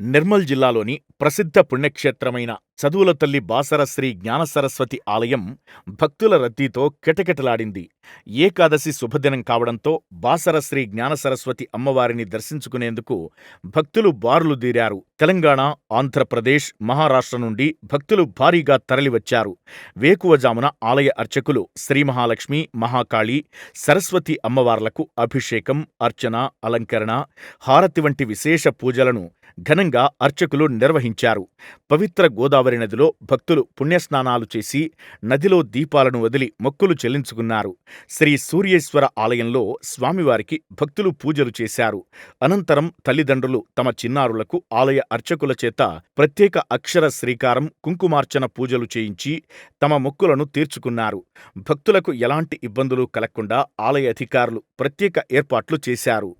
నిర్మల్ జిల్లాలోని ప్రసిద్ధ పుణ్యక్షేత్రమైన చదువుల తల్లి బాసర శ్రీ జ్ఞానసరస్వతి ఆలయం భక్తుల రద్దీతో కిటకిటలాడింది. ఏకాదశి శుభదినం కావడంతో బాసర శ్రీ జ్ఞానసరస్వతి అమ్మవారిని దర్శించుకునేందుకు భక్తులు బారులుదీరారు. తెలంగాణ, ఆంధ్రప్రదేశ్, మహారాష్ట్ర నుండి భక్తులు భారీగా తరలివచ్చారు. వేకువజామున ఆలయ అర్చకులు శ్రీ మహాలక్ష్మి, మహాకాళి, సరస్వతి అమ్మవార్లకు అభిషేకం, అర్చన, అలంకరణ, హారతి వంటి విశేష పూజలను ఘనంగా అర్చకులు నిర్వహించారు. పవిత్ర గోదావరి నదిలో భక్తులు పుణ్యస్నానాలు చేసి నదిలో దీపాలను వదిలి మొక్కులు చెల్లించుకున్నారు. శ్రీ సూర్యేశ్వర ఆలయంలో స్వామివారికి భక్తులు పూజలు చేశారు. అనంతరం తల్లిదండ్రులు తమ చిన్నారులకు ఆలయ అర్చకుల చేత ప్రత్యేక అక్షర శ్రీకారం, కుంకుమార్చన పూజలు చేయించి తమ మొక్కులను తీర్చుకున్నారు. భక్తులకు ఎలాంటి ఇబ్బందులు కలక్కుండా ఆలయ అధికారులు ప్రత్యేక ఏర్పాట్లు చేశారు.